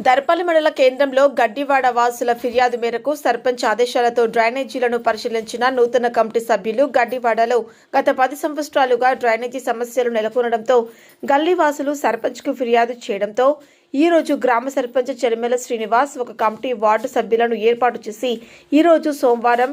దర్పల్లి మండల కేంద్రంలో గడ్డివాడ వాసుల ఫిర్యాదు మేరకు సర్పంచ్ ఆదేశాలతో డ్రైనేజీలను పరిశీలించిన నూతన కమిటీ సభ్యులు గడ్డివాడలో గత పది సంవత్సరాలుగా డ్రైనేజీ సమస్యలు నెలకొనడంతో గల్లీ వాసులు సర్పంచ్కు ఫిర్యాదు చేయడంతో ఈ రోజు గ్రామ సర్పంచ్ చెరిమెల శ్రీనివాస్ ఒక కమిటీ వార్డు సభ్యులను ఏర్పాటు చేసి ఈరోజు సోమవారం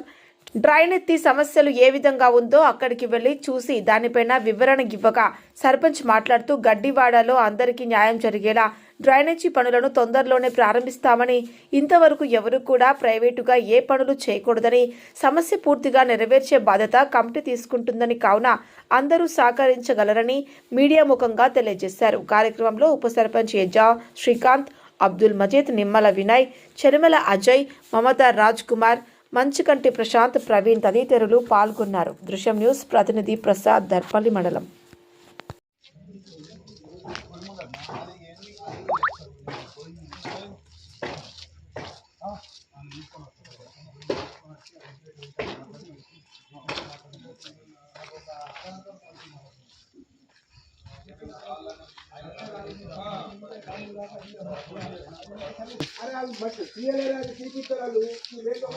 డ్రైనెత్తి సమస్యలు ఏ విధంగా ఉందో అక్కడికి వెళ్ళి చూసి దానిపైన వివరణ ఇవ్వగా సర్పంచ్ మాట్లాడుతూ గడ్డివాడలో అందరికీ న్యాయం జరిగేలా డ్రైనేజీ పనులను తొందరలోనే ప్రారంభిస్తామని ఇంతవరకు ఎవరు కూడా ప్రైవేటుగా ఏ పనులు చేయకూడదని సమస్య పూర్తిగా నెరవేర్చే బాధ్యత కమిటీ తీసుకుంటుందని కావున అందరూ సహకరించగలరని మీడియా ముఖంగా తెలియజేశారు. కార్యక్రమంలో ఉప సర్పంచ్ యజా శ్రీకాంత్ అబ్దుల్ మజీద్ నిమ్మల వినయ్ చెరిమెల అజయ్ మమతా రాజ్ కుమార్ మంచుకంటి ప్రశాంత్ ప్రవీణ్ తదితరులు పాల్గొన్నారు. దృశ్యం న్యూస్ ప్రతినిధి ప్రసాద్ దర్పల్లి మండలం. अरे आज बस ये ले रहा है किसी की तरह लोग तू ले तो